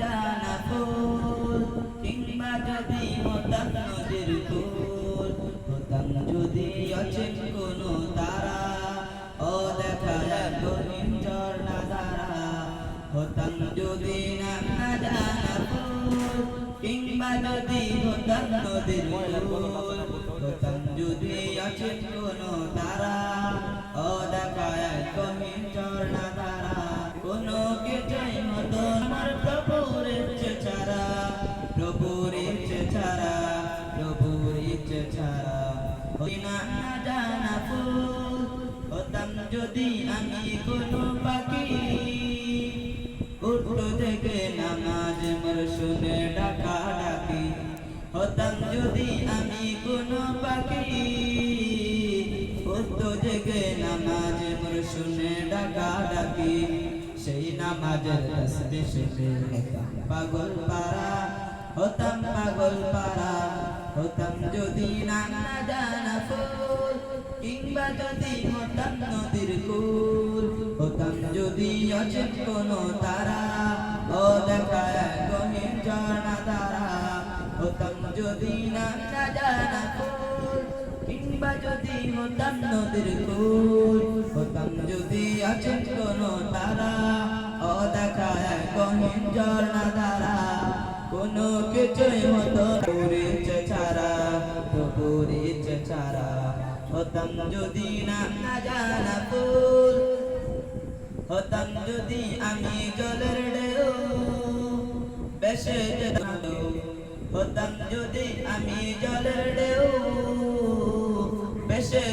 জানা ফুল, কিংবা যদি হতাম নদীর ফুল, হতাম যদি অচেন কোনো তারা, ও দেখা এক গহীন ঝর্ণা ধারা হতাম যদি না জানা ফুল, কিংবা যদি হতাম নদীর ফুল, হতাম যদি অচেন কোনো তারা, ও দেখা এক গহীন না জানা ফুল হতাম যদি আমি কোনো পাখি। উঠো থেকে নামাজ মোর শুনে ডাকা ডাকি হতাম যদি আমি কোনো পাখি। উঠো থেকে নামাজ মোর শুনে ডাকা ডাকি সেই নামাজের তসবি শুনে পাগল পারা হতাম পাগল পারা হতাম যদি না জানা ফুল কিংবা যদি হতাম নদীর কুল হতাম যদি অচেন কোনো তারা ও দেখা গহীন ঝর্ণা তারা হতাম যদি না জানা কিংবা যদি হতাম নদীর কুল হতাম যদি অচেন কোনো তারা ও দেখা গহীন ঝর্ণা তারা, কোনো কিছুই পুরিছে হতাম যদি না জানা ফুল, হতাম যদি আমি জলের ঢেউ। বেশে যেতাম হতাম যদি আমি জলের ঢেউ। বেশে